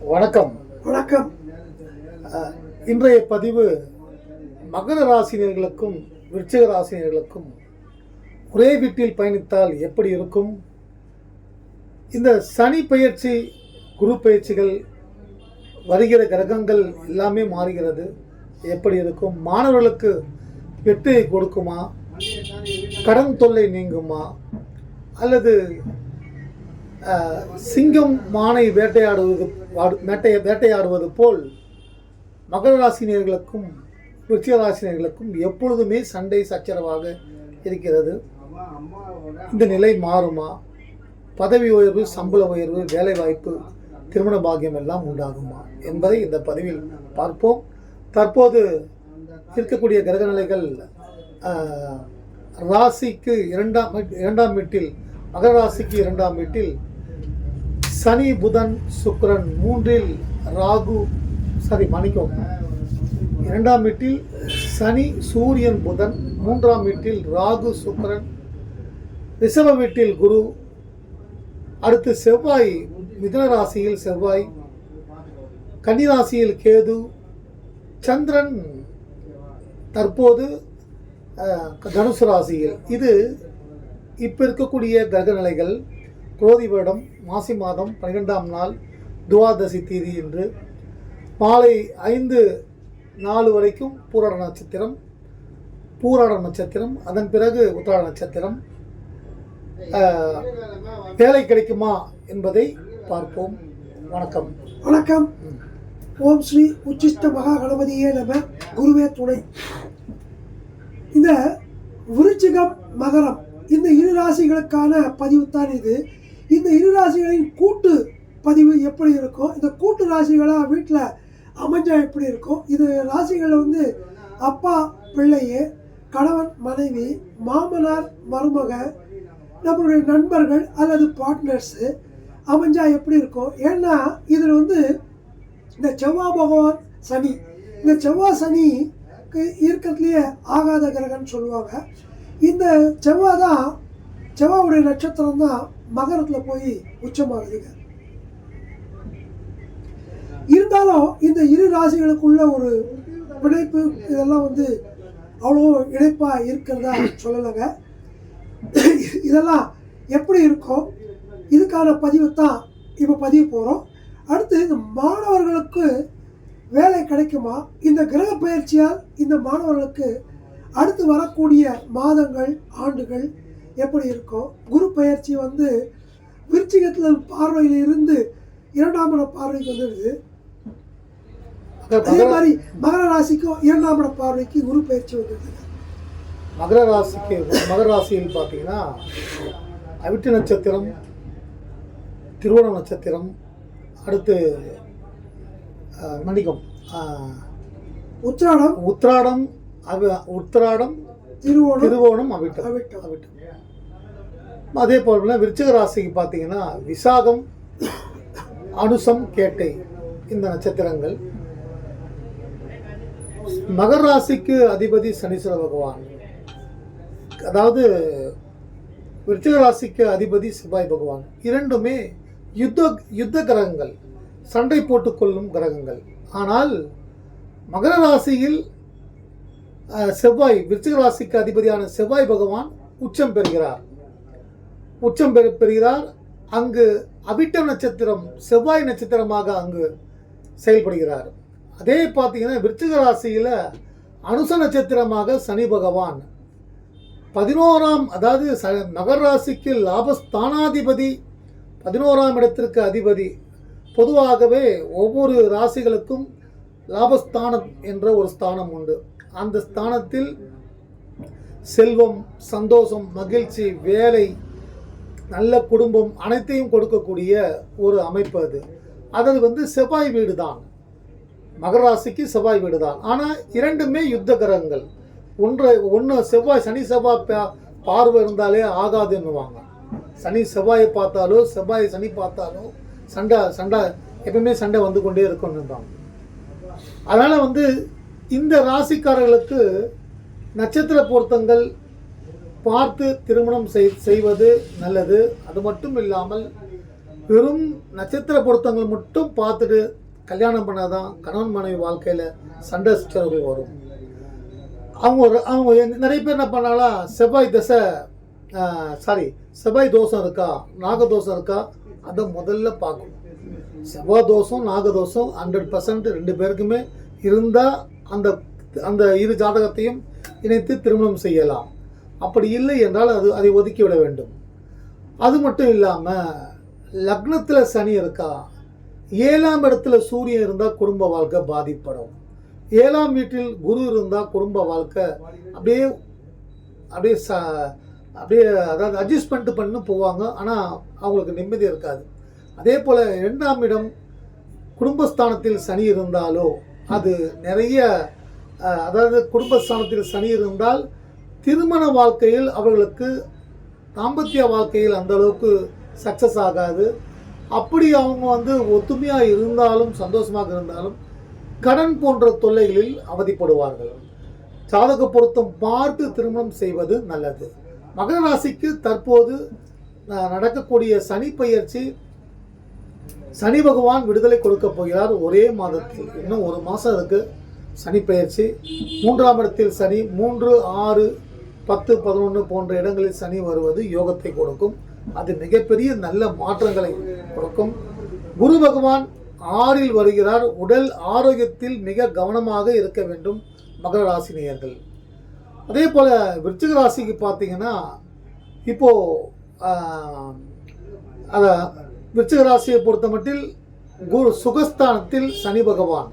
வணக்கம். வணக்கம். இன்றைய பதிவு மகர ராசினியர்களுக்கும் விருச்சிக ராசினியர்களுக்கும் ஒரே வீட்டில் பயணித்தால் எப்படி இருக்கும்? இந்த சனி பெயர்ச்சி குரு பயிற்சிகள் வருகிற கிரகங்கள் எல்லாமே மாறுகிறது. எப்படி இருக்கும்? மாணவர்களுக்கு வெற்றியை கொடுக்குமா? கடன் தொல்லை நீங்குமா? அல்லது சிங்கம் மானை வேட்டையாடுவது வாடு- வேட்டையாடுவது போல் மகர ராசினியர்களுக்கும் விருச்சிக ராசினியர்களுக்கும் எப்பொழுதுமே சண்டை சச்சரவாக இருக்கிறது. இந்த நிலை மாறுமா? பதவி உயர்வு சம்பள உயர்வு வேலைவாய்ப்பு திருமண பாகியம் எல்லாம் உண்டாகுமா? என்பதை இந்த பதிவில் பார்ப்போம். தற்போது இருக்கக்கூடிய கிரகநிலைகள் நிலைகள் ராசிக்கு இரண்டாம் இரண்டாம் வீட்டில் மகர ராசிக்கு இரண்டாம் வீட்டில் சனி புதன் சுக்கரன் மூன்றில் ராகு சாரி மன்னிக்கோங்க இரண்டாம் வீட்டில் சனி சூரியன் புதன். மூன்றாம் வீட்டில் ராகு சுக்கரன். ரிஷப வீட்டில் குரு. அடுத்து செவ்வாய் மிதுன ராசியில் செவ்வாய். கன்னி ராசியில் கேது. சந்திரன் தற்போது தனுசு ராசியில். இது இப்போ இருக்கக்கூடிய கிரக நிலைகள் குரோதி வருடம் மாசி மாதம் பன்னிரெண்டாம் நாள் துவாதசி தேதி என்று மாலை ஐந்து நாலு வரைக்கும் பூராட நட்சத்திரம் பூராட நட்சத்திரம் அதன் பிறகு உத்திராட நட்சத்திரம் வேலை கிடைக்குமா என்பதை பார்ப்போம். வணக்கம். வணக்கம். ஓம் ஸ்ரீ உச்சிஷ்ட மகா கணபதியே நம. குருவே துணை. இந்த விருச்சிகம் மகரம் இந்த இரு ராசிகளுக்கான பதிவு தான் இது. இந்த இரு ராசிகளின் கூட்டு பதிவு எப்படி இருக்கும் இந்த கூட்டு ராசிகளாக வீட்டில் அமைஞ்சா எப்படி இருக்கும் இது ராசிகளில் வந்து அப்பா பிள்ளையே கணவன் மனைவி மாமனார் மருமக நம்மளுடைய நண்பர்கள் அல்லது பார்ட்னர்ஸு அமைஞ்சா எப்படி இருக்கும் ஏன்னா இதில் வந்து இந்த செவ்வாய் பகவான் சனி இந்த செவ்வாய் சனிக்கு இருக்கிறதுலையே ஆகாத கிரகம்னு சொல்லுவாங்க. இந்த செவ்வாய் தான் செவ்வாவுடைய நட்சத்திரம் தான் மகரத்தில் போய் உச்சமாகுதுங்க. இருந்தாலும் இந்த இரு ராசிகளுக்குள்ள ஒரு பிணைப்பு இதெல்லாம் வந்து அவ்வளோ இணைப்பாக இருக்கிறதா சொல்லலைங்க. இதெல்லாம் எப்படி இருக்கும்? இதுக்கான பதிவு தான் இப்போ பதிவு போகிறோம் அடுத்து இந்த மாணவர்களுக்கு வேலை கிடைக்குமா? இந்த கிரக பயிற்சியால் இந்த மாணவர்களுக்கு அடுத்து வரக்கூடிய மாதங்கள் ஆண்டுகள் எப்படி இருக்கும் குரு பயிற்சி வந்து விருச்சிகத்தில் பார்வையில் இருந்து இரண்டாம் இட பார்வைக்கு வந்துடுது அதே மாதிரி மகர ராசிக்கும் இரண்டாம் இட பார்வைக்கு குரு பயிற்சி வந்துடுது மகர ராசிக்கு மகர ராசியில் பார்த்தீங்கன்னா அவிட்டு நட்சத்திரம் திருவோண நட்சத்திரம் அடுத்து மணிகம் அஹ், உத்திராடம். உத்திராடம் அவ உத்திராடம் திருவோணம் அவிட்டம். அவிட்டம். அவிட்டம். அதே போல விருச்சிக ராசிக்கு பார்த்தீங்கன்னா விசாகம் அனுசம் கேட்டை இந்த நட்சத்திரங்கள். மகர ராசிக்கு அதிபதி சனீஸ்வர பகவான். அதாவது விருச்சிக ராசிக்கு அதிபதி செவ்வாய் பகவான். இரண்டுமே யுத்த யுத்த கிரகங்கள் சண்டை போட்டுக்கொள்ளும் கிரகங்கள். ஆனால் மகர ராசியில் செவ்வாய் விருச்சிகராசிக்கு அதிபதியான செவ்வாய் பகவான் உச்சம் பெறுகிறார். உச்சம் பெறு பெறுகிறார். அங்கு அவிட்ட நட்சத்திரம் செவ்வாய் நட்சத்திரமாக அங்கு செயல்படுகிறார். அதே பார்த்தீங்கன்னா விருச்சிக ராசியில் அனுச நட்சத்திரமாக சனி பகவான் பதினோராம் அதாவது ச மகர் ராசிக்கு லாபஸ்தானாதிபதி பதினோராம் இடத்திற்கு அதிபதி. பொதுவாகவே ஒவ்வொரு ராசிகளுக்கும் லாபஸ்தானம் என்ற ஒரு ஸ்தானம் உண்டு. அந்த ஸ்தானத்தில் செல்வம் சந்தோஷம் மகிழ்ச்சி வேலை நல்ல குடும்பம் அனைத்தையும் கொடுக்கக்கூடிய ஒரு அமைப்பு அது. அது வந்து செவ்வாய் வீடு தான் மகராசிக்கு செவ்வாய் வீடு தான் ஆனால் இரண்டுமே யுத்த கிரகங்கள். ஒன்று ஒன்று செவ்வாய் சனி செவ்வாய் பா- பார்வை இருந்தாலே ஆகாதுன்னுவாங்க. சனி செவ்வாயை பார்த்தாலோ செவ்வாய் சனி பார்த்தாலோ சண்டை சண்டை எப்பவுமே சண்டை வந்து கொண்டே இருக்கும்னுறாங்க அதனால் வந்து இந்த ராசிக்காரர்களுக்கு நட்சத்திர பொருத்தங்கள் பார்த்து திருமணம் செய் செய்வது நல்லது. அது மட்டும் இல்லாமல் வெறும் நட்சத்திர பொருத்தங்கள் மட்டும் பார்த்துட்டு கல்யாணம் பண்ணால் தான் கணவன் மனைவி வாழ்க்கையில் சண்டை சிக்கல்கள் வரும். அவங்க ஒரு அவங்க நிறைய பேர் என்ன பண்ணாலா செவ்வாய் தசை சாரி செவ்வாய் தோஷம் இருக்கா நாகதோஷம் இருக்கா அதை முதல்ல பார்க்கணும். செவ்வாய் தோஷம் நாகதோஷம் ஹண்ட்ரட் பர்சன்ட் ரெண்டு பேருக்குமே இருந்தால் அந்த அந்த இரு ஜாதகத்தையும் இணைத்து திருமணம் செய்யலாம். அப்படி இல்லை என்றால் அது அதை ஒதுக்கி விட வேண்டும். அது மட்டும் இல்லாமல் லக்னத்தில் சனி இருக்கா ஏழாம் இடத்துல சூரியன் இருந்தால் குடும்ப வாழ்க்கை பாதிப்படும். ஏழாம் வீட்டில் குரு இருந்தால் குடும்ப வாழ்க்கை அப்படியே அப்படியே ச அப்படியே அதாவது அட்ஜஸ்ட்மெண்ட் பண்ணி போவாங்க. ஆனால் அவங்களுக்கு நிம்மதி இருக்காது. அதே போல் இரண்டாம் இடம் குடும்பஸ்தானத்தில் சனி இருந்தாலோ அது நிறைய அதாவது அதாவது குடும்பஸ்தானத்தில் சனி இருந்தால் திருமண வாழ்க்கையில் அவர்களுக்கு தாம்பத்திய வாழ்க்கையில் அந்த அளவுக்கு சக்ஸஸ் ஆகாது. அப்படி அவங்க வந்து ஒத்துமையாக இருந்தாலும் சந்தோஷமாக இருந்தாலும் கடன் போன்ற தொல்லைகளில் அவதிப்படுவார்கள். ஜாதக பொருத்தம் பார்த்து திருமணம் செய்வது நல்லது. மகர ராசிக்கு தற்போது நடக்கக்கூடிய சனி பயிற்சி சனி பகவான் விடுதலை கொடுக்க போகிறார் ஒரே மாதத்தில். இன்னும் ஒரு மாதம் இருக்கு. சனி பயிற்சி மூன்றாம் இடத்தில் சனி மூன்று ஆறு பத்து பதினொன்று போன்ற இடங்களில் சனி வருவது யோகத்தை கொடுக்கும். அது மிகப்பெரிய நல்ல மாற்றங்களை கொடுக்கும். குரு பகவான் ஆறில் வருகிறார். உடல் ஆரோக்கியத்தில் மிக கவனமாக இருக்க வேண்டும் மகர ராசி நேயர்கள். அதே போல் விருச்சிக ராசிக்கு பார்த்தீங்கன்னா இப்போது அதை விருச்சிக ராசியை பொறுத்த மட்டில் குரு சுகஸ்தானத்தில் சனி பகவான்.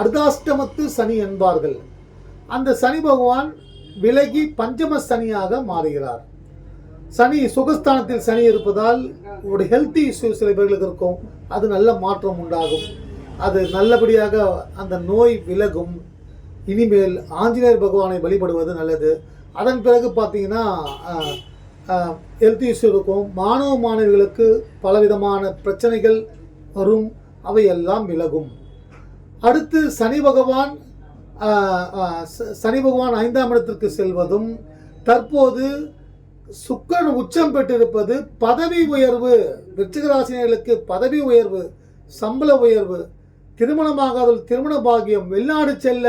அர்த்தாஷ்டமத்து சனி என்பார்கள். அந்த சனி பகவான் விலகி பஞ்சம சனியாக மாறுகிறார். சனி சுகஸ்தானத்தில் சனி இருப்பதால் ஒரு ஹெல்த் இஷ்யூ சில பேர்களுக்கு இருக்கும். அது நல்ல மாற்றம் உண்டாகும். அது நல்லபடியாக அந்த நோய் விலகும். இனிமேல் ஆஞ்சநேயர் பகவானை வழிபடுவது நல்லது. அதன் பிறகு பார்த்தீங்கன்னா ஹெல்த் இஷ்யூ இருக்கும். மாணவ மாணவிகளுக்கு பலவிதமான பிரச்சனைகள் வரும். அவையெல்லாம் விலகும். அடுத்து சனி பகவான் சனி பகவான் ஐந்தாம் இடத்திற்கு செல்வதும் தற்போது சுக்கரன் உச்சம் பெற்றிருப்பது பதவி உயர்வு வெற்றிகராசினர்களுக்கு பதவி உயர்வு சம்பள உயர்வு திருமணமாகாதல் திருமண பாகியம் வெளிநாடு செல்ல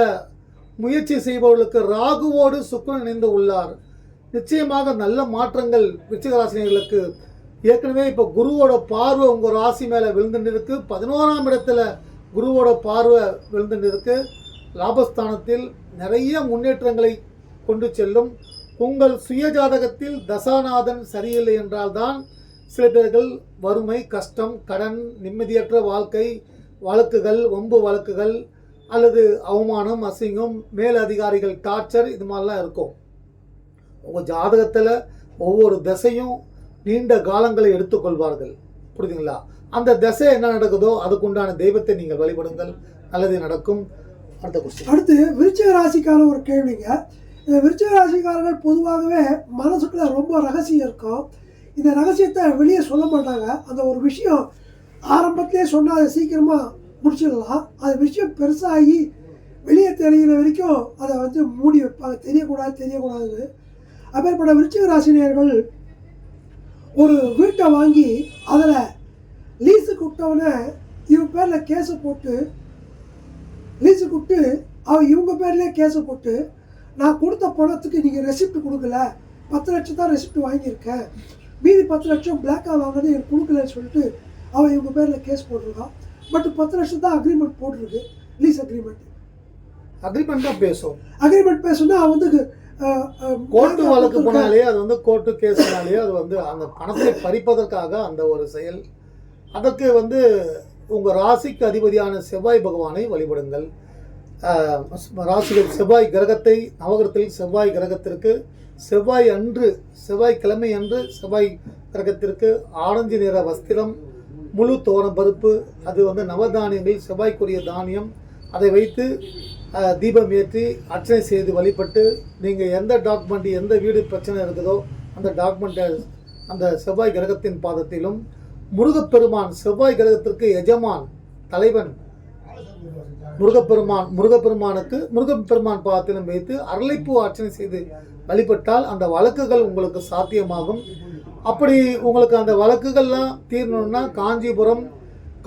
முயற்சி செய்பவர்களுக்கு ராகுவோடு சுக்கிரன் இணைந்து உள்ளார். நிச்சயமாக நல்ல மாற்றங்கள் விச்சிகராசினியர்களுக்கு ஏற்கனவே இப்போ குருவோட பார்வை உங்கள் ராசி மேலே விழுந்துட்டு இருக்கு பதினோராம் இடத்துல குருவோட பார்வை விழுந்துட்டு இருக்கு லாபஸ்தானத்தில் நிறைய முன்னேற்றங்களை கொண்டு செல்லும். உங்கள் சுயஜாதகத்தில் தசாநாதன் சரியில்லை என்றால்தான் சில பேர்கள் வறுமை கஷ்டம் கடன் நிம்மதியற்ற வாழ்க்கை வழக்குகள் ஒம்பு வழக்குகள் அல்லது அவமானம் அசிங்கம் மேலதிகாரிகள் டார்ச்சர் இது மாதிரிலாம் இருக்கும். உங்கள் ஜாதகத்தில் ஒவ்வொரு திசையும் நீண்ட காலங்களை எடுத்துக்கொள்வார்கள். புரியுதுங்களா? அந்த திசை என்ன நடக்குதோ அதுக்குண்டான தெய்வத்தை நீங்கள் வழிபடுங்கள். நல்லது நடக்கும். அடுத்த கொஸ்டின் அடுத்து விருச்சிக ராசிக்கான ஒரு கேள்விங்க. இந்த விருச்சிக ராசிக்காரர்கள் பொதுவாகவே மனசுக்குள்ள ரொம்ப ரகசியம் இருக்கும். இந்த ரகசியத்தை வெளியே சொல்ல மாட்டாங்க. அந்த ஒரு விஷயம் ஆரம்பத்திலே சொன்னால் அதை சீக்கிரமாக முடிச்சிடலாம். அது விஷயம் பெருசாகி வெளியே தெரிகிற வரைக்கும் அதை வந்து மூடி வைப்பாங்க. தெரியக்கூடாது தெரியக்கூடாதுன்னு. அப்பேற்பட்ட விருச்சிக ராசினியர்கள் ஒரு வீட்டை வாங்கி அதில் லீஸுக்கு விட்டவொடனே இவன் பேரில் கேஸை போட்டு லீஸு கொடுத்து அவ இவங்க பேர்லேயே கேஸை போட்டு நான் கொடுத்த பணத்துக்கு நீங்கள் ரெசிப்ட் கொடுக்கல பத்து லட்சம் தான் ரெசிப்ட் வாங்கியிருக்கேன். மீதி பத்து லட்சம் பிளாக்காக வாங்கினது எனக்கு கொடுக்கலன்னு சொல்லிட்டு அவன் இவங்க பேரில் கேஸ் போட்டிருக்கான். பட் பத்து லட்சம் தான் அக்ரிமெண்ட் போட்டிருக்கு லீஸ் அக்ரிமெண்ட் அக்ரிமெண்ட் தான் பேசும். அக்ரிமெண்ட் பேசுனா அவன் வந்து கோர்ட்டு வழக்கு. போனாலே அது வந்து கோர்ட்டு கேஸ்னாலே அது வந்து அந்த பணத்தை பறிப்பதற்காக அந்த ஒரு செயல் அதற்கு வந்து உங்கள் ராசிக்கு அதிபதியான செவ்வாய் பகவானை வழிபடுங்கள் ராசிகள் செவ்வாய் கிரகத்தை நவகிரகத்தில் செவ்வாய் கிரகத்திற்கு செவ்வாய் அன்று செவ்வாய் கிழமை அன்று செவ்வாய் கிரகத்திற்கு ஆரஞ்சு நிற வஸ்திரம் முழு தோரம் பருப்பு அது வந்து நவதானியங்கள் செவ்வாய்க்குரிய தானியம் அதை வைத்து தீபம் ஏற்றி அர்ச்சனை செய்து வழிபட்டு நீங்கள் எந்த டாக்குமெண்ட் எந்த வீடு பிரச்சனை இருக்குதோ அந்த டாக்குமெண்ட்டை அந்த செவ்வாய் கிரகத்தின் பாதத்திலும் முருகப்பெருமான் செவ்வாய் கிரகத்திற்கு எஜமான் தலைவன் முருகப்பெருமான் முருகப்பெருமானுக்கு முருகப்பெருமான் பாதத்திலும் வைத்து அரளிப்பூ அர்ச்சனை செய்து வழிபட்டால் அந்த வழக்குகள் உங்களுக்கு சாத்தியமாகும். அப்படி உங்களுக்கு அந்த வழக்குகள்லாம் தீரணும்னா காஞ்சிபுரம்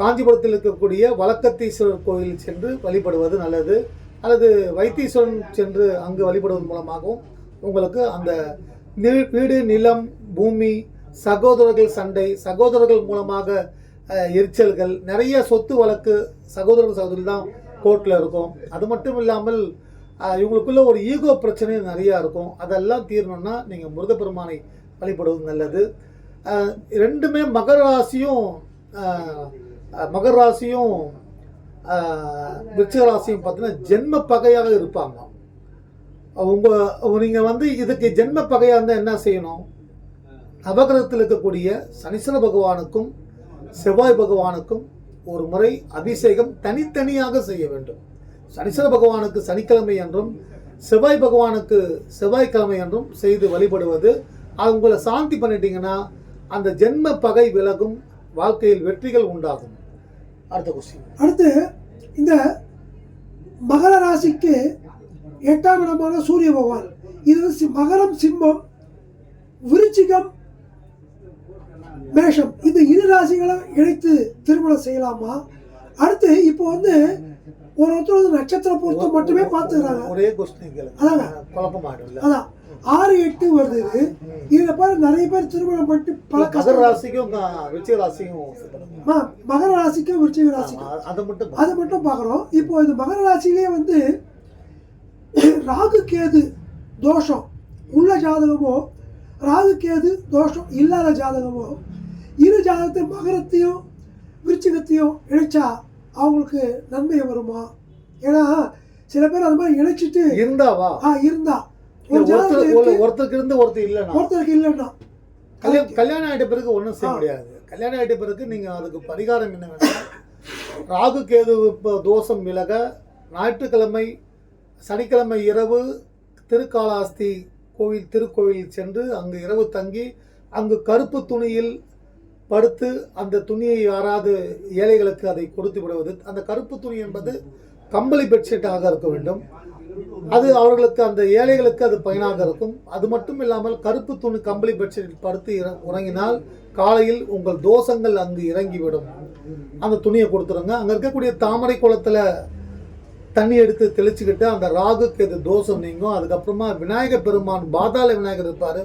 காஞ்சிபுரத்தில் இருக்கக்கூடிய வழக்கத்தீஸ்வரர் கோயில் சென்று வழிபடுவது நல்லது. அல்லது வைத்தீஸ்வரன் சென்று அங்கு வழிபடுவதன் மூலமாகவும் உங்களுக்கு அந்த நி- வீடு நிலம் பூமி சகோதரர்கள் சண்டை சகோதரர்கள் மூலமாக எரிச்சல்கள் நிறைய சொத்து வழக்கு சகோதரர்கள் சகோதரி தான் கோர்ட்டில் இருக்கும். அது மட்டும் இல்லாமல் இவங்களுக்குள்ள ஒரு ஈகோ பிரச்சனை நிறையா இருக்கும். அதெல்லாம் தீரணும்னா நீங்கள் முருகப்பெருமானை வழிபடுவது நல்லது. ரெண்டுமே மகர ராசியும் மகர ராசியும் விருச்சிகராசியும் பார்த்தீங்கன்னா ஜென்ம பகையாக இருப்பாங்க உங்கள் நீங்கள் வந்து இதுக்கு ஜென்ம பகையாக இருந்தால் என்ன செய்யணும்? நவகிரகத்தில் இருக்கக்கூடிய சனீஸ்வர பகவானுக்கும் செவ்வாய் பகவானுக்கும் ஒரு முறை அபிஷேகம் தனித்தனியாக செய்ய வேண்டும். சனீஸ்வர பகவானுக்கு சனிக்கிழமை என்றும் செவ்வாய் பகவானுக்கு செவ்வாய்க்கிழமை என்றும் செய்து வழிபடுவது அது உங்களை சாந்தி பண்ணிட்டீங்கன்னா அந்த ஜென்ம பகை விலகும் வாழ்க்கையில் வெற்றிகள் உண்டாகும். அடுத்த கொஸ்டின் அடுத்து இந்த மகர ராசிக்கு எட்டாம் இடமான சூரிய பகவான். இது மகரம் சிம்மம் விருச்சிகம் மேஷம். இந்த இரு ராசிகளை இணைத்து திருமணம் செய்யலாமா? அடுத்து இப்போ வந்து ஒரு ஒருத்தர் நட்சத்திர பொருத்தம் மட்டுமே பார்த்துக்கிறாங்க. ஒரே கொஸ்டின் அதாங்க. குழப்பமாயிடும்ல. அதான். ஆறு எட்டு வருது இது. இதுல பாரு நிறைய பேர் திருமணம் பண்ணிட்டு பல கஷ்டம் ராசிக்கும் விருச்சிக ராசிக்கும் மகர ராசிக்கும் விருச்சிக ராசிக்கும். அதை மட்டும் அதை மட்டும் பார்க்குறோம் இப்போ இந்த மகர ராசியிலே வந்து ராகு கேது தோஷம் உள்ள ஜாதகமோ ராகு கேது தோஷம் இல்லாத ஜாதகமோ இரு ஜாதகத்தை மகரத்தையும் விருச்சிகத்தையும் இணைச்சா அவங்களுக்கு நன்மை வருமா? ஏன்னா சில பேர் அது மாதிரி இணைச்சிட்டு இருந்தாவா ஆ இருந்தா. ஒருத்தருக்கு இருந்து ஒருத்தர் இல்லைனா ஒருத்தருக்கு இல்லைன்னா. கல்யாணம் கல்யாணம் ஆயிட்ட பிறகு ஒன்றும் செய்ய. முடியாது. கல்யாணம் ஆயிட்ட பிறகு நீங்க அதுக்கு பரிகாரம் என்ன ராகு கேது இப்போ தோஷம் விலக ஞாயிற்றுக்கிழமை சனிக்கிழமை இரவு திருக்காளாஸ்தி கோவில் திருக்கோவில் சென்று அங்கு இரவு தங்கி அங்கு கருப்பு துணியில் படுத்து அந்த துணியை யாராவது ஏழைகளுக்கு அதை கொடுத்து விடுவது. அந்த கருப்பு துணி என்பது கம்பளி பெட்ஷீட்டாக இருக்க வேண்டும். அது அவர்களுக்கு அந்த ஏழைகளுக்கு அது பயனாக இருக்கும். அது மட்டும் இல்லாமல் கருப்பு துணி கம்பளி பெட்ஷீட் படுத்து உறங்கினால் காலையில் உங்கள் தோஷங்கள் அங்கு இறங்கிவிடும். அந்த துணியை கொடுத்துருங்க. அங்கே இருக்கக்கூடிய தாமரை குளத்தில் தண்ணி எடுத்து தெளிச்சுக்கிட்டு அந்த ராகுக்கு எது தோஷம் நீங்கும். அதுக்கப்புறமா விநாயக பெருமான் பாதாள விநாயகர் இருப்பார்.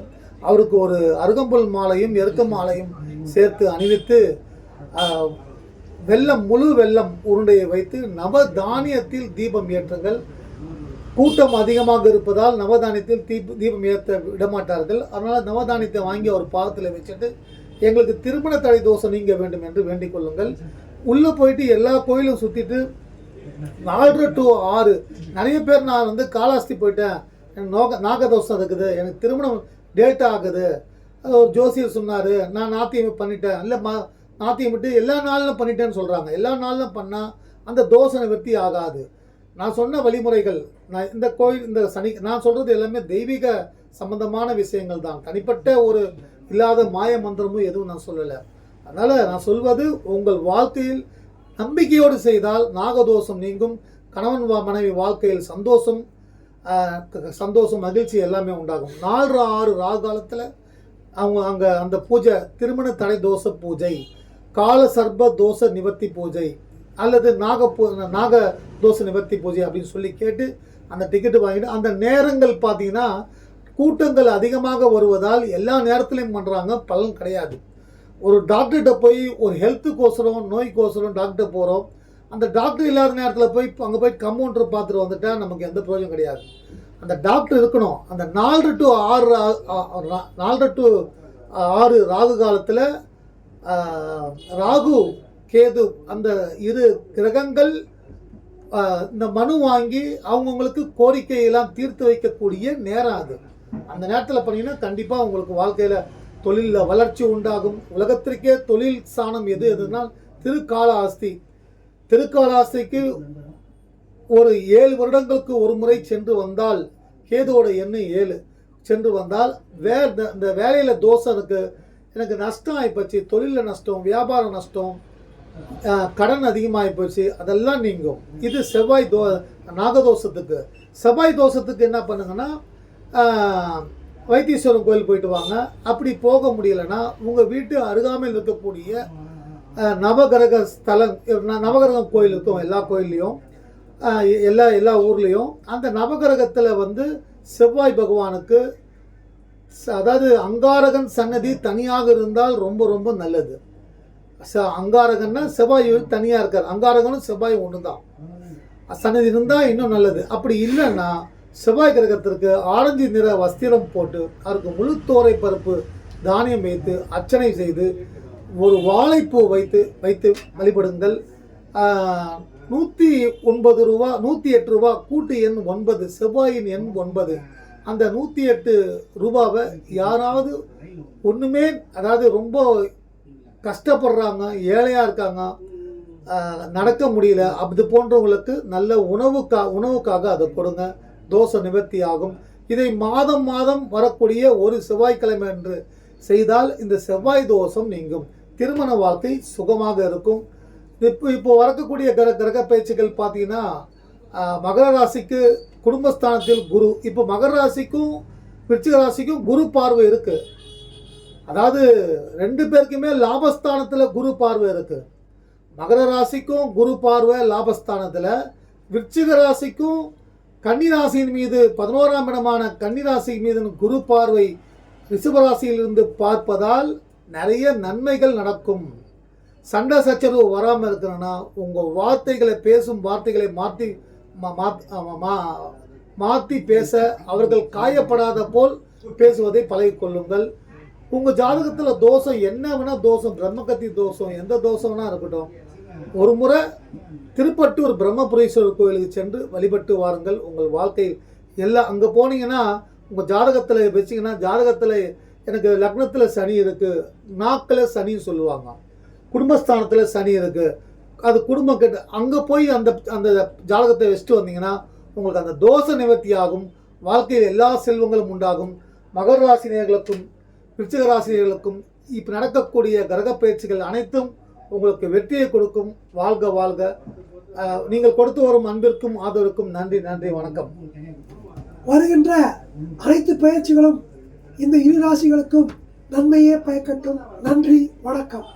அவருக்கு ஒரு அருகம்புல் மாலையும் எருக்க மாலையும் சேர்த்து அணிவித்து வெள்ளம் வெல்லம் முழு வெள்ளம் உருண்டையை வைத்து நவ தானியத்தில் தீபம் ஏற்றுங்கள். கூட்டம் அதிகமாக இருப்பதால் நவதானியத்தில் தீப தீபம் ஏற்ற விடமாட்டார்கள் அதனால் நவதானியத்தை வாங்கி அவர் பாதத்தில் வச்சுட்டு எங்களுக்கு திருமண தடை தோசை நீங்க வேண்டும் என்று வேண்டிக் கொள்ளுங்கள். உள்ளே போயிட்டு எல்லா கோயிலும் சுற்றிட்டு நாலு டு ஆறு. நிறைய பேர் நான் வந்து காலாஸ்தி போயிட்டேன். எனக்கு நோக நாகதோஷம் இருக்குது. எனக்கு திருமணம் டேட் ஆகுது. ஒரு ஜோசியர் சொன்னார் நான் நாத்தியம் பண்ணிட்டேன். இல்லை மா நாத்தியம் விட்டு எல்லா நாளிலும் பண்ணிட்டேன்னு சொல்கிறாங்க எல்லா நாளிலும் பண்ணால் அந்த தோசை நிவர்த்தி ஆகாது. நான் சொன்ன வழிமுறைகள் நான் இந்த கோயில் இந்த சனி நான் சொல்கிறது எல்லாமே தெய்வீக சம்பந்தமான விஷயங்கள் தான். தனிப்பட்ட ஒரு இல்லாத மாய மந்திரமும் எதுவும் நான் சொல்லலை. அதனால் நான் சொல்வது உங்கள் வாழ்க்கையில் நம்பிக்கையோடு செய்தால் நாகதோஷம் நீங்கும் கணவன் வா- மனைவி வாழ்க்கையில் சந்தோஷம் சந்தோஷம் மகிழ்ச்சி எல்லாமே உண்டாகும். நாலு ஆறு ராகு காலத்தில் அவங்க அங்கே அந்த பூஜை திருமண தடை தோஷ பூஜை கால சர்ப தோஷ நிவர்த்தி பூஜை அல்லது நாக பூ நாக தோஷ நிவர்த்தி பூஜை அப்படின்னு சொல்லி கேட்டு அந்த டிக்கெட்டு வாங்கிட்டு அந்த நேரங்கள் பார்த்தீங்கன்னா கூட்டங்கள் அதிகமாக வருவதால் எல்லா நேரத்துலையும் பண்ணுறாங்க பலன் கிடையாது. ஒரு டாக்டர்கிட்ட போய் ஒரு ஹெல்த்துக்கோசரம் நோய்க்கோசரம் டாக்டர் போகிறோம் அந்த டாக்டர் இல்லாத நேரத்தில் போய் அங்கே போய் கம்பவுண்டர் பார்த்துட்டு வந்துட்டா நமக்கு எந்த பிரயோஜனம் கிடையாது. அந்த டாக்டர் இருக்கணும். அந்த நாலு டு ஆறு நாலு நாலரை டு ஆறு ராகு காலத்தில் ராகு கேது அந்த இரு கிரகங்கள் இந்த மனு வாங்கி அவங்கவுங்களுக்கு கோரிக்கையெல்லாம் தீர்த்து வைக்கக்கூடிய நேரம் அது. அந்த நேரத்தில் பண்ணீங்கன்னா கண்டிப்பாக உங்களுக்கு வாழ்க்கையில் தொழிலில் வளர்ச்சி உண்டாகும். உலகத்திற்கே தொழில் ஸ்தானம் எது எதுனா திருக்காலாஸ்தி திருக்காலாஸ்திக்கு ஒரு ஏழு வருடங்களுக்கு ஒரு முறை சென்று வந்தால் கேதுவோட எண்ணெய் ஏழு. சென்று வந்தால் வே இந்த- இந்த வேலையில் தோசை இருக்குது எனக்கு நஷ்டம் ஆகிப்போச்சு தொழிலில் நஷ்டம் வியாபார நஷ்டம் கடன் அதிகமாகி போச்சு அதெல்லாம் நீங்கும். இது செவ்வாய் தோ நாகதோஷத்துக்கு. செவ்வாய் தோஷத்துக்கு என்ன பண்ணுங்கன்னா வைத்தீஸ்வரன் கோயில் போயிட்டு வாங்க. அப்படி போக முடியலன்னா உங்கள் வீட்டு அருகாமையில் இருக்கக்கூடிய நவகிரக ஸ்தலம் நவகிரகம் கோயில் இருக்கும் எல்லா கோயில்லையும். எல்லா எல்லா ஊர்லேயும். அந்த நவகிரகத்தில் வந்து செவ்வாய் பகவானுக்கு அதாவது அங்காரகன் சன்னதி தனியாக இருந்தால் ரொம்ப ரொம்ப நல்லது. ச அங்காரகன்னா செவ்வாய் தனியாக இருக்கார். அங்காரகனும் செவ்வாய் ஒன்று தான் சன்னதி இருந்தால் இன்னும் நல்லது. அப்படி இல்லைன்னா செவ்வாய் கிரகத்திற்கு ஆரஞ்சு நிற வஸ்திரம் போட்டு அதற்கு முழு தோரை பருப்பு தானியம் வைத்து அர்ச்சனை செய்து ஒரு வாழைப்பூ வைத்து வைத்து வழிபடுங்கள். நூற்றி ஒன்பது ரூபா நூற்றி எட்டு ரூபா கூட்டு எண் ஒன்பது செவ்வாயின் எண் ஒன்பது. அந்த நூற்றி எட்டு ரூபாவை யாராவது ஒன்றுமே அதாவது ரொம்ப கஷ்டப்படுறாங்க ஏழையாக இருக்காங்க நடக்க முடியல. அது போன்றவங்களுக்கு நல்ல உணவுக்கா உணவுக்காக அதை கொடுங்க. தோசை நிவர்த்தி ஆகும். இதை மாதம் மாதம் வரக்கூடிய ஒரு செவ்வாய்க்கிழமை என்று செய்தால் இந்த செவ்வாய் தோஷம் நீங்கும். திருமண வாழ்க்கை சுகமாக இருக்கும். இப்போ இப்போ வரக்கூடிய கிர கிரக பயிற்சிகள் பார்த்தீங்கன்னா மகர ராசிக்கு குடும்பஸ்தானத்தில் குரு. இப்போ மகர ராசிக்கும் விருச்சிக ராசிக்கும் குரு பார்வை இருக்குது அதாவது ரெண்டு பேருக்குமே லாபஸ்தானத்தில் குரு பார்வை இருக்கு. மகர ராசிக்கும் குரு பார்வை லாபஸ்தானத்தில். விருச்சிக ராசிக்கும் கன்னி ராசியின் மீது பதினோராம் இடமான கன்னி ராசி மீது குரு பார்வை ரிஷபராசியிலிருந்து பார்ப்பதால் நிறைய நன்மைகள் நடக்கும். சண்டை சச்சரவு வராமல் இருக்கணும்னா உங்கள் வார்த்தைகளை பேசும் வார்த்தைகளை மாற்றி மா- மாத்- மா- மாற்றி பேச அவர்கள் காயப்படாத போல் பேசுவதை பழகிக்கொள்ளுங்கள். உங்கள் ஜாதகத்தில் தோஷம் என்ன வேணா தோஷம் பிரம்மகத்தி தோஷம் எந்த தோஷம் வேணா இருக்கட்டும். ஒரு முறை திருப்பட்டூர் பிரம்மபுரீஸ்வரர் கோயிலுக்கு சென்று வழிபட்டு வாருங்கள். உங்கள் வாழ்க்கையில் எல்லாம் அங்கே போனீங்கன்னா உங்கள் ஜாதகத்தில் வச்சிங்கன்னா ஜாதகத்தில் எனக்கு லக்னத்தில் சனி இருக்குது நாக்கில் சனின்னு சொல்லுவாங்க. குடும்பஸ்தானத்தில் சனி இருக்குது அது குடும்பம் கெட்டு அங்கே போய் அந்த அந்த ஜாதகத்தை வச்சுட்டு வந்தீங்கன்னா உங்களுக்கு அந்த தோஷ நிவர்த்தி ஆகும் வாழ்க்கையில் எல்லா செல்வங்களும் உண்டாகும். மகர ராசினியர்களுக்கும் விருச்சிக ராசினியர்களுக்கும் இப்போ நடக்கக்கூடிய கிரக பயிற்சிகள் அனைத்தும் உங்களுக்கு வெற்றியை கொடுக்கும். வாழ்க வாழ்க. நீங்கள் கொடுத்து வரும் அன்பிற்கும் ஆதரவுக்கும் நன்றி நன்றி வணக்கம். வருகின்ற அனைத்து பயிற்சிகளும் இந்த இரு ராசிகளுக்கும் நன்மையே பயக்கட்டும். நன்றி வணக்கம்.